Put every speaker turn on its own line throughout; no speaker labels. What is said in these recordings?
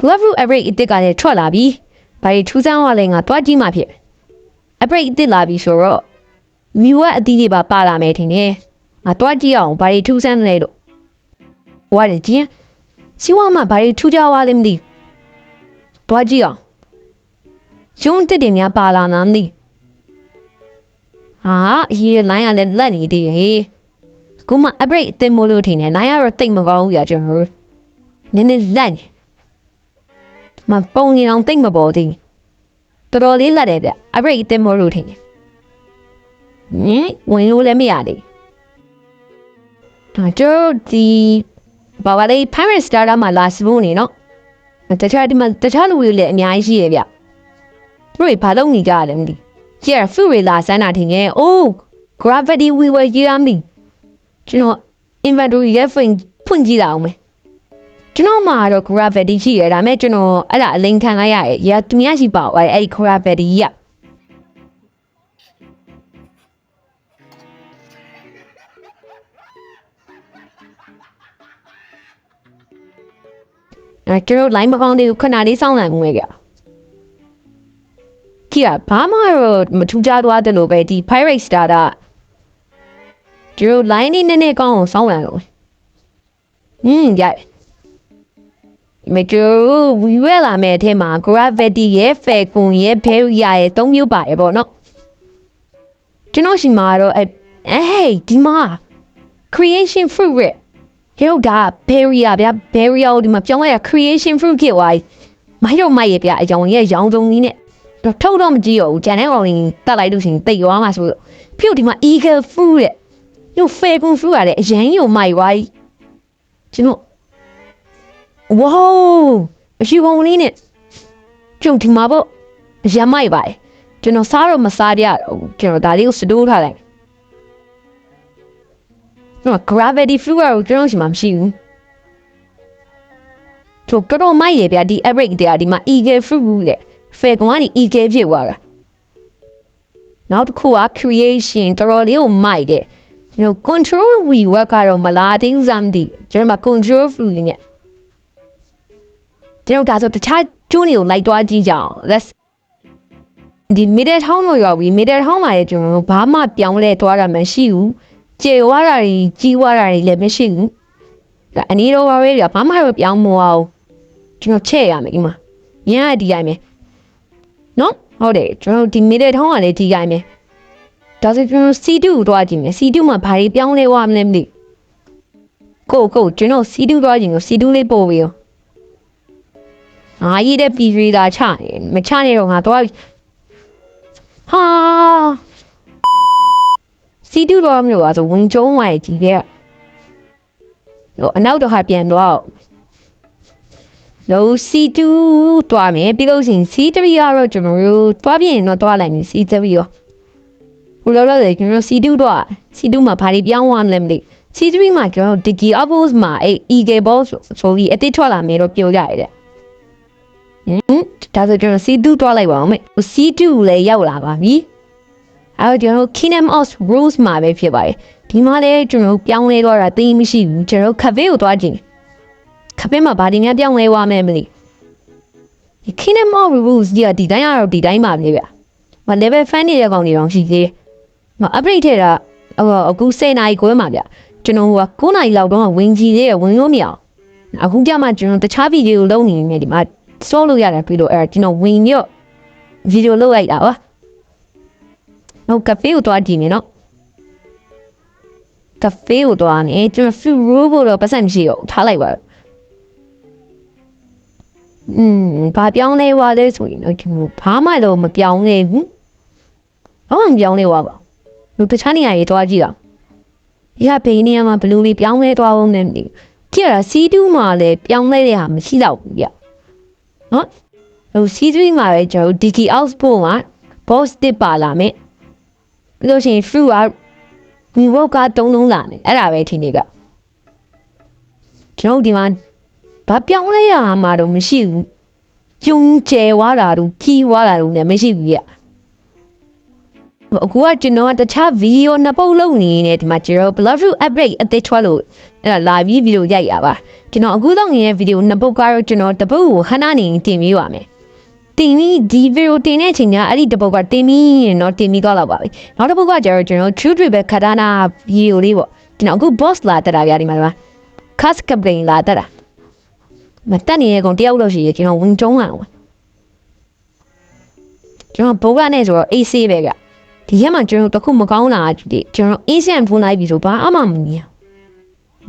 glove root average အစ်စ်ကလည်းထွက်လာပြီဘာတွေထူးဆန်းသွားလဲငါတွားကြည့်မှဖြစ် average အစ်စ်လာပြီဆိုတော့မြူကအသီးတွေပါပါလာမယ်ထင်တယ်ငါတွားကြည့်အောင်ဘာတွေထူးဆန်းလဲလို့ဟွာတယ်ကျင်းစီဝါမှာဘာတွေထူးကြွားသွားလဲမသိဘူးတွားကြည့်အောင်ရုံးတက်တယ်များပါလာနာမသိဟာအရေးလိုင်းကလည်းလက်နေသေးဟေးခုမှ upgrade အသစ်မို့လို့ထင်တယ်လိုင်းကတော့တိတ်မကောင်းဘူးကြာကျွန်တော်တို့နည်းနည်းလက်နေ မပုံနေအောင်တိတ်မပေါ်သေးတော်တော်လေးလက်တယ်ဗျ upgrade အသစ်မို့လို့ထင်တယ်ဟင်ဝင်လို့လည်းမရသေးဒါကျတော့ဒီဘာပါလဲ pirate starter မှာလာစဖို့နေနော်တခြားဒီမှာတခြားလူတွေလည်းအများကြီးရှိရဲ့ဗျသူတို့ဘာလုပ်နေကြရလဲမသိကြည့်ရ food တွေလာစမ်းတာထင်ရဲ့ oh gravity we were here မသိကျွန်တော် inventory ရဲ့ phone ဖွင့်ကြည့်တာအောင်မယ် ကျွန်တော်မှာတော့ gravity ရှိရဒါပေမဲ့ကျွန်တော်အဲ့ဒါအလိန်ခံလိုက်ရရဲ့ရသူများရှိပါအဲ့အဲ့ gravity ကြီးอ่ะအဲ့ကျွန်တော် line မကောင်းသေးဘူးခဏလေးစောင့်လိုက်မှုပဲကြကြည့်ရဘာမှတော့မထူးခြားသွားတယ်လို့ပဲဒီ pirate starter ကျွန်တော် line လေးနည်းနည်းကောင်းအောင်စောင့်လိုက်လို့ဟင်းကြ မကျော်ဝီဝဲလာမဲ့အထက်မှာ gravity ရဲ့ falcon ရဲ့ barrier ရဲ့သုံးမျိုးပါတယ်ပေါ့နော်ကျွန်တော်ရှိမှာတော့အဲဟေးဒီမှာ creation fruit ရဲ့ရုပ်ဒါ barrier ဗျာ barrier ကိုဒီမှာပြောင်းလိုက်ရ creation fruit ဖြစ်သွားပြီမိုင်းတော့မိုက်ရဲ့ဗျာအကြောင်းရဲ့ရောင်စုံကြီးနဲ့တော့ထုတ်တော့မကြည့်ရဘူးဂျန်တဲ့ကောင်ကြီးတတ်လိုက်လို့ရှိရင်တိတ်သွားမှာဆိုတော့ဖြုတ်ဒီမှာ eagle fruit ရဲ့ညို falcon fruit ရတယ်အရင်ညိုမိုက်သွားပြီကျွန်တော် ဝေါအရှိကောင်လေးနဲ့ကျုံဒီမှာပေါ့ရမိုက်ပါလေကျွန်တော်စားတော့မစားရတော့ဘူးကျွန်တော်ဒါလေးကိုစတိုးထားလိုက်နော် gravity fluid ကိုကျွန်တော်ရှိမှမရှိဘူးတို့ကတော့မိုက်ရဗျာဒီ average တရားဒီမှာ eagle fruit လေ fair ကောင်ကဒီ eagle ဖြစ်သွားတာနောက်တစ်ခုက creation တော်တော်လေးကိုမိုက်တယ်ကျွန်တော် control we work ကတော့မလာသေးဘူးစမ်းဒီကျွန်တော်မှာ control fruit နဲ့ ကျွန်တော်ဒါဆိုတခြားကျွန်းတွေကိုလိုက်သွားကြည့်ကြအောင် let's ဒီ middle town လို့ရောက်ပြီ middle town မှာလည်းကျွန်တော်တို့ဘာမှပြောင်းလဲသွားတာမရှိဘူးကျေဝါတာတွေကြီးဝါတာတွေလည်းမရှိဘူးဒါအနည်းတော့ပါပဲဗျာဘာမှတော့ပြောင်းမအောင်ကျွန်တော်ချက်ရမယ်ဒီမှာညကဒီတိုင်းပဲနော်ဟုတ်တယ်ကျွန်တော်ဒီ middle town ကလည်းဒီတိုင်းပဲဒါဆိုကျွန်တော် C2 ကိုတွားကြည့်မယ် C2 မှာဘာတွေပြောင်းလဲသွားမလဲမသိကိုကိုကျွန်တော် C2 တွားကြည့်ကို C2 လေးပို့ပြီးရော ငါရည်တဲ့ပြည်ရီတာချနေမချနေတော့ငါတော့ဟာစီတူတော့မျိုးอ่ะဆိုဝင်ကျုံးဝိုင်ကြီးတဲ့ဟိုအနောက်တော့ဟာပြန်တော့လို့စီတူတွားမယ်ပြီးလို့ရှိရင်စီတရီကတော့ကျွန်တော်တို့တွားပြရင်တော့တွားလိုက်မယ်စီတရီရောဟိုလောလောဆယ်ကျွန်တော်စီတူတော့စီတူမှာဘာတွေပြောင်းသွားမလဲမသိစီတရီမှာကျွန်တော်ဒီဂီအဘော့မှာအဲ့ eagle ball ဆိုပြီးအစ်စ်ထွက်လာမယ်တော့ပြောကြရတယ် ဟင်ဒါဆိုကျွန်တော် C2 တွားလိုက်ပါအောင်မေ C2 လည်းရောက်လာပါပြီအဲတော့ကျွန်တော် Kingdom of Rose မှာပဲဖြစ်ပါတယ်ဒီမှာလည်းကျွန်တော်ပြောင်းလဲသွားတာသိမရှိဘူးကျွန်တော် cafe ကိုတွားကြည့်ခပင်းမှာဘာဒီများပြောင်းလဲသွားမယ်မသိဒီ Kingdom of Rose ဒီကဒီတိုင်းကတော့ဒီတိုင်းပါပဲဗျမ level fan နေတဲ့ကောင်တွေတော့ရှိသေးတယ်မ upgrade ထည့်တာဟိုအခု10နာရီခွဲမှာဗျကျွန်တော်ဟိုက9နာရီလောက်တော့ဝင်ကြည့်သေးရဝင်လို့မရအောင်အခုကြမှာကျွန်တော်တခြားဗီဒီယိုလုပ်နေနေဒီမှာ စောလို့ရတယ်ပြီးတော့အဲကျွန်တော်ဝင်ပြီးတော့ဗီဒီယိုလုပ်လိုက်တာပါနောက်ကဖေကိုတွားကြည့်နေနော်ကဖေကိုတွားနေကျွန်တော် free roll ဖို့တော့ပတ်စံမရှိတော့ထားလိုက်ပါอืมဘာပြောင်းလဲသွားလဲဆိုရင်တော့ကျွန်တော်ဘာမှတော့မပြောင်းလဲဘူးဘာမှမပြောင်းလဲသွားပါလူတခြားနေရာကြီးတွားကြည့်တာရဘေးနေရာမှာဘလူးလေးပြောင်းလဲသွားအောင်နဲ့ကြည့်ရတာ C2 မှာလည်းပြောင်းလဲတဲ့ဟာမရှိတော့ဘူးပြ နော်ဟို C3 မှာပဲကျွန်တော် DK output မှာ boss တစ်ပါလာမယ်ပြီးလို့ရှိရင် fruit က rework ကတုံးလုံးလာမယ်အဲ့ဒါပဲထင်နေကကျွန်တော်ဒီမှာဘာပြောင်းလဲရမှာတော့မရှိဘူးကျုံကျဲွားတာတို့ကြီးွားတာတို့လည်းမရှိဘူးရ အခုကကျွန်တော်ကတခြားဗီဒီယိုနှစ်ပုတ်လုပ်နေနေဒီမှာကျွန်တော် blood fruit upgrade အသေးထွက်လို့အဲ့ဒါလာပြီးဗီဒီယိုရိုက်ရပါကျွန်တော်အခုလုပ်နေတဲ့ဗီဒီယိုနှစ်ပုတ်ကတော့ကျွန်တော်တပုတ်ကိုခဏနေတင်ပြီးပါမယ်တင်ပြီးဒီဗီဒီယိုတင်တဲ့အချိန်ကအဲ့ဒီတပုတ်ကတင်ပြီးရင်တော့တင်ပြီးသွားတော့ပါပြီနောက်တစ်ပုတ်ကကျတော့ကျွန်တော် true trip ပဲခတာနာဗီဒီယိုလေးပေါ့ကျွန်တော်အခု boss လာတက်တာဗျာဒီမှာဒီမှာ cast campaign လာတက်တာမတက်နေတဲ့ကောင်တယောက်လို့ရှိရင်ကျွန်တော်ဝင်ကျုံးလာအောင်ကျွန်တော်ဘိုးကနဲ့ဆိုတော့ AC ပဲဗျ ဒီရက်မှာကျွန်တော်တခုမကောင်းလာဒီကျွန်တော် Asian ဖုန်းလိုက်ပြီဆိုဘာအမှမမြင်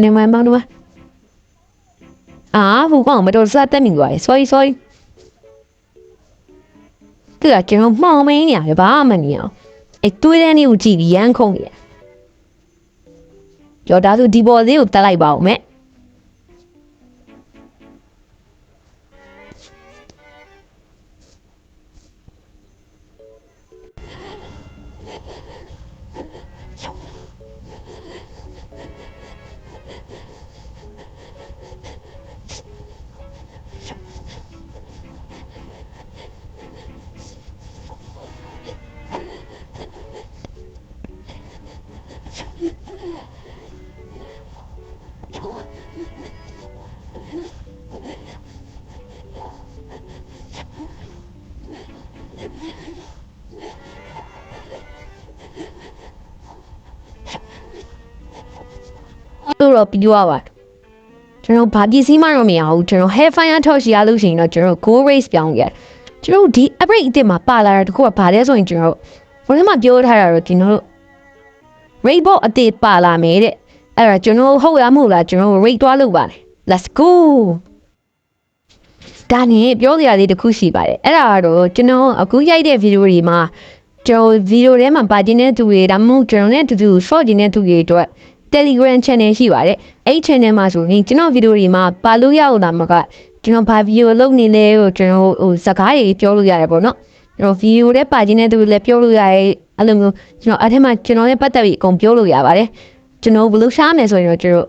နေမှမတော့အာဘုကောင်မတော်စားတက်မိသွားတယ် sorry sorry သူကကျွန်တော်မှောင်မင်းနေရတယ်ဘာမှမမြင်အောင်အဲတွေးတဲ့နေ့ကိုကြည့်ပြီးရမ်းခုံနေတယ်ကျော်ဒါဆိုဒီပေါ်လေးကိုတက်လိုက်ပါဦးမယ် တော့ပြီးသွားပါကျွန်တော်ဘာပစ္စည်းမှတော့မရဘူးကျွန်တော် hair fire ထောက်ရှိရလို့ရှိရင်တော့ကျွန်တော် go race ပြောင်းခဲ့ကျွန်တော်ဒီ upgrade အစ်စ်မှာပါလာတာတခုကဘာလဲဆိုရင်ကျွန်တော်ဘယ်မှာပြောထားတာတော့ကျွန်တော် rainbow အစ်စ်ပါလာမယ်တဲ့အဲ့ဒါကျွန်တော်ဟုတ်ရမဟုတ်လားကျွန်တော် rate သွားလို့ပါတယ် let's go ဒါနဲ့ပြောစရာလေးတစ်ခုရှိပါတယ်အဲ့ဒါကတော့ကျွန်တော်အခုရိုက်တဲ့ဗီဒီယိုတွေမှာကျွန်တော်ဗီဒီယိုထဲမှာပါတင်တဲ့သူတွေဒါမှမဟုတ်ကျွန်တော်နဲ့တူတူ short တင်တဲ့သူတွေအတွက် Telegram channel ရှိပါတယ်အဲ့ channel မှာဆိုရင်ကျွန်တော်ဗီဒီယိုတွေမှာပါလို့ရအောင်လားမကကျွန်တော်ဘာဗီဒီယိုလုပ်နေလဲကိုကျွန်တော်ဟိုစကားတွေပြောလို့ရတယ်ပေါ့နော်ကျွန်တော်ဗီဒီယိုထဲပါတင်တဲ့သူတွေလည်းပြောလို့ရတယ်အဲ့လိုမျိုးကျွန်တော်အဲ့ထဲမှာကျွန်တော်ရဲ့ပတ်သက်ပြီးအကုန်ပြောလို့ရပါတယ်ကျွန်တော်ဘယ်လိုရှားမယ်ဆိုရင်တော့ကျွန်တော်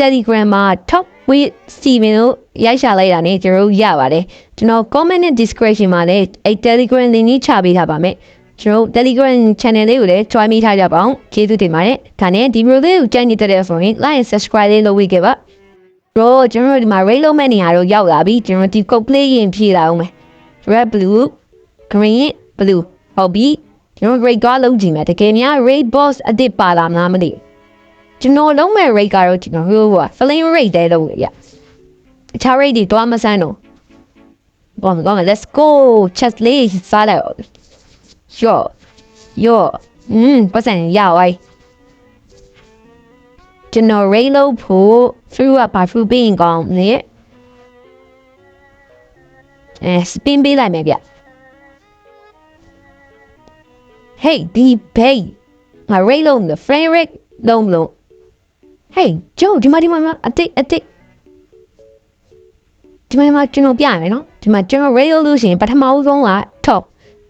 Telegram မှာ top with Steven တို့ရိုက်ရှာလိုက်တာ ਨੇ ကျွန်တော်ရပါတယ်ကျွန်တော် comment နဲ့ description မှာလည်းအဲ့ Telegram link ကြီးချပေးထားပါမယ် ကျွန်တော် Telegram channel လေးကိုလည်း join မိထားကြပါအောင်ကျေးဇူးတင်ပါတယ်ဒါနဲ့ဒီ video လေးကိုကြိုက်နေတဲ့ဆိုရင် like and subscribe လေးလုပ်ဝေးခဲ့ပါရောကျွန်တော်ဒီမှာ rate လုပ်မဲ့နေရာတော့ရောက်လာပြီကျွန်တော်ဒီ code play ရင်ဖြည့်လာအောင်မယ် red blue green blue ဟုတ်ပြီကျွန်တော် rate ကလုံးကြည့်မယ်တကယ်များ rate boss အစ်စ်ပါလာမလားမသိဘူးကျွန်တော်လုံးမဲ့ rate ကတော့ကျွန်တော်ဟိုက flame rate တဲလုံးရအခြား rate တွေတော့မဆန်းတော့ဘောမကောင်း let's go chest လေးစားလိုက် ရော့ရော့อืมပတ်စံရအောင်ကျွန်တော် rate လို့ဖို့ through ကဘာ through ပြီးရင်ကောင်းနေအဲ spin ပေးလိုက်မယ်ဗျ hey ဒီ bay ငါ rate လို့မ frame rate လုံးမလို့ hey ကျုပ်ဒီမှာဒီမှာအတိတ်အတိတ်ဒီမှာဒီမှာကျွန်တော်ပြရမယ်နော်ဒီမှာကျွန်တော် rate လို့ရှိရင်ပထမဦးဆုံးက top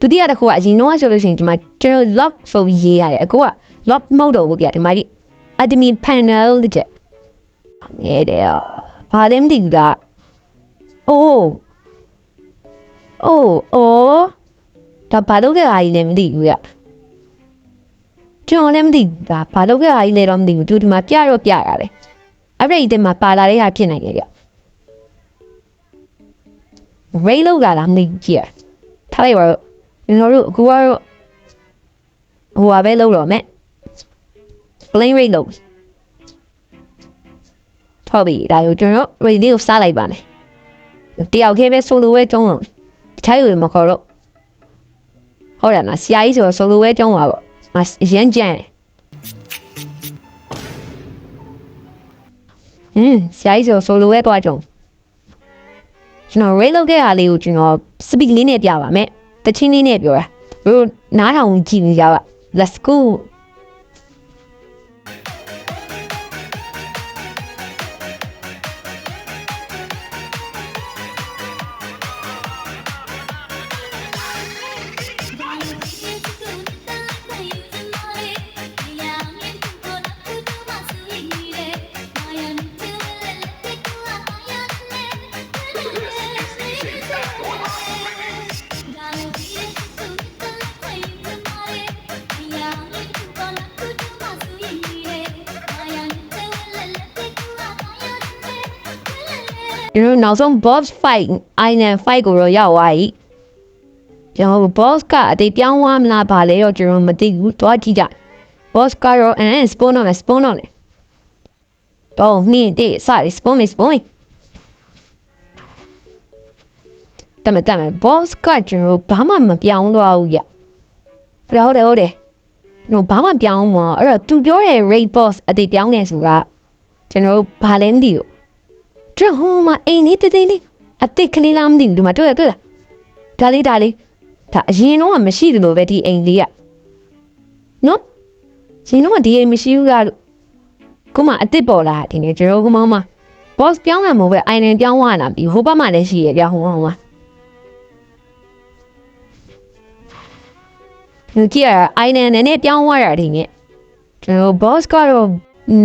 ဒုတိယတစ်ခုကအရင်တော့ဆိုလို့ရှိရင်ဒီမှာကျွန်တော် lock ဆိုပြီးရေးရတယ်အခုက lock မဟုတ်တော့ဘူးကြဒီမှာဒီ admin panel တဲ့နေတယ်ဘာလဲမသိဘူးလားအိုးအိုးအိုးဒါဘာလို့ကြအားကြီးလဲမသိဘူးကြကျွန်တော်လည်းမသိဘူးဒါဘာလို့ကြအားကြီးလဲတော့မသိဘူးသူဒီမှာပြတော့ပြရတယ်အဲ့ဒီဒီမှာပါလာတဲ့ဟာဖြစ်နိုင်တယ်ကြ ray လောက်လာလားမသိဘူးကြည့်ရထားလိုက်ပါတော့ ကျွန်တော်တို့အခုကတော့ဟိုပါပဲလောက်တော့မယ် plain rate လောက်ထောက်ပြီဒါကိုကျွန်တော် rate လေးကိုစားလိုက်ပါမယ်တယောက်ခဲပဲ solo ပဲကျုံးအောင်တခြားယူမခေါ်တော့ဟုတ်တယ်နော်ဆရာကြီးဆိုတော့ solo ပဲကျုံးပါပေါ့မရမ်းကြမ်းတယ်ဟင်းဆရာကြီးဆို solo ပဲတွားကျုံကျွန်တော် rate လောက်ခဲ့တာလေးကိုကျွန်တော် speed လေးနဲ့ပြပါမယ် တချင်းလေးနဲ့ပြောတာတို့နားထောင်ကြည့်နေကြပါ let's go ။ ကျွန်တော်နောက်ဆုံး boss fight island fight ကိုတော့ရောက်သွားပြီကျွန်တော် boss ကအတိတ်ပြောင်းသွားမလားပါလဲတော့ကျွန်တော်မသိဘူးတွားကြည့်ကြ boss ကတော့အဲ spawn တော့မယ် spawn တော့မယ်တော့နှင်းတဲ့စရီ spawn မယ် spawn မယ်တမတမ boss ကကျွန်တော်ဘာမှမပြောင်းသွားဘူးရဟုတ်တယ်ဟုတ်တယ်ကျွန်တော်ဘာမှပြောင်းမအဲ့တော့သူပြောတဲ့ raid boss အတိတ်ပြောင်းနေဆိုတာကျွန်တော်ဘာလဲမသိဘူး ကျွန်တော်ဟိုမှာအိမ်လေးတသိန်းလေးအစ်စ်ကလေးလားမသိဘူးဒီမှာတွေ့ရတွေ့လားဒါလေးဒါလေးဒါအရင်တော့ကမရှိသလိုပဲဒီအိမ်လေးကနော်ရှင်တော့ကဒီအိမ်မရှိဘူးကလို့ခုမှအစ်စ်ပေါ်လာဒီနေ့ကျွန်တော်ကမောင်းမှာ boss ပြောင်းလာမို့ပဲအိုင်လန်ပြောင်းသွားလာပြီဟိုဘက်မှာလည်းရှိရပြဟိုဟိုမှာဒီကြည့်ရအိုင်လန်နဲ့နဲ့ပြောင်းသွားတာဒီနေ့ကျွန်တော် boss ကတော့อื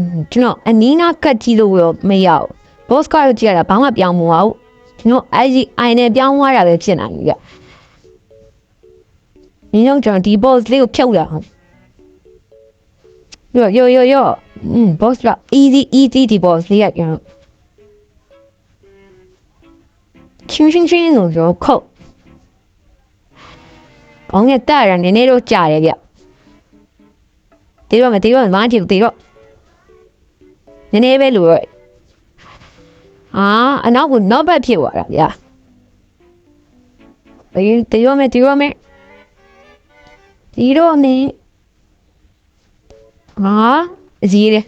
มကျွန်တော်အနီးနားကတ်ကြည့်လို့တော့မရဘူး boss ကတော့ကြည့်ရတာဘာမှပြောင်းမသွားဘူးကျွန်တော်အဲ့ဒီအိုင်နဲ့ပြောင်းသွားတာပဲဖြစ်နိုင်ပြီကညီတို့ကျွန်တော်ဒီ boss လေးကိုဖြုတ်ရအောင်ယောယောယောယောอืม boss က easy easy ဒီ boss လေးကကျွန်တော်ချင်းချင်းချင်းလို့ကျွန်တော်ခုတ်ဘောင်းရတက်ရနည်းနည်းတော့ကြာတယ်ဗျတေတော့မတေတော့မမကြည့်ဘူးတေတော့နည်းနည်းပဲလို့တော့ အာအနောက်ကနောက်ဘက်ဖြစ်သွားတာဗျာဘယ်တရောမဲတရောမဲဒီတော့နေဟာအကြီးလေ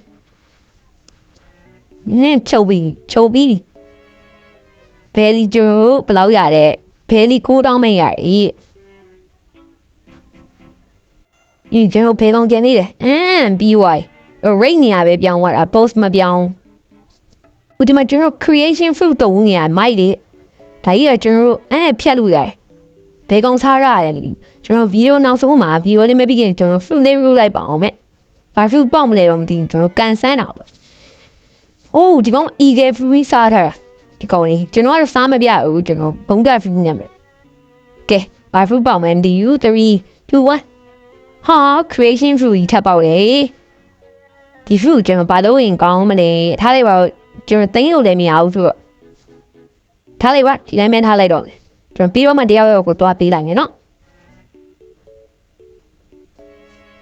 နင်းချုပ်ပြီးချုပ်ပြီးဘယ်လီကျိုဘယ်လောက်ရတဲ့ဘယ်လီကိုတောင်းမရ၏ဒီကျွန်တော်ဖေးကောင်ကျန်နေတယ်အမ်ပြီးဝိုင်ရိတ်နေရပဲပြောင်းသွားတာ post မပြောင်း ဦးဒီမှာကျွန်တော် creation fruit တုံးနေရမိုက်လေဒါကြီးကကျွန်တော်တို့အဲဖြတ်လို့ရတယ်ဘယ်ကောင်စားရတယ်လေကျွန်တော်ဗီဒီယိုနောက်ဆုံးမှာဗီဒီယိုလေးမပြီးခင်ကျွန်တော် fruit လေးရိုက်လိုက်ပါအောင်မဲ့ဘာ fruit ပေါက်မလဲတော့မသိဘူးကျွန်တော်ကန်ဆန်းတာပဲအိုးဒီကောင် eagle fruit စားထားတာဒီကောင်လေးကျွန်တော်ကတော့စားမပြဘူးကျွန်တော်ဘုံတက် fruit နဲ့မယ်ကဲဘာ fruit ပေါက်မယ်ဒီယူ3 2 1ဟာ creation fruit ကြီးထပ်ပေါက်လေဒီ fruit ကျွန်တော်ဘာလို့ရင်ကောင်းမလဲထားလိုက်ပါဦး ကျွန်တော်သိန်းလို့လည်းမရဘူးဆိုတော့ထားလိုက်ပါဒီတိုင်းပဲထားလိုက်တော့မယ်ကျွန်တော်ပြီးတော့မှတရားရောက်ကိုသွားပေးလိုက်မယ်နော်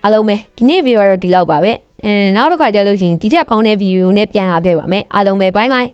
အားလုံးပဲဒီနေ့ဗီဒီယိုကတော့ဒီလောက်ပါပဲအဲနောက်တစ်ခါကျလို့ရှိရင်ဒီထက်ကောင်းတဲ့ဗီဒီယိုနဲ့ပြန်လာခဲ့ပါမယ်အားလုံးပဲ bye bye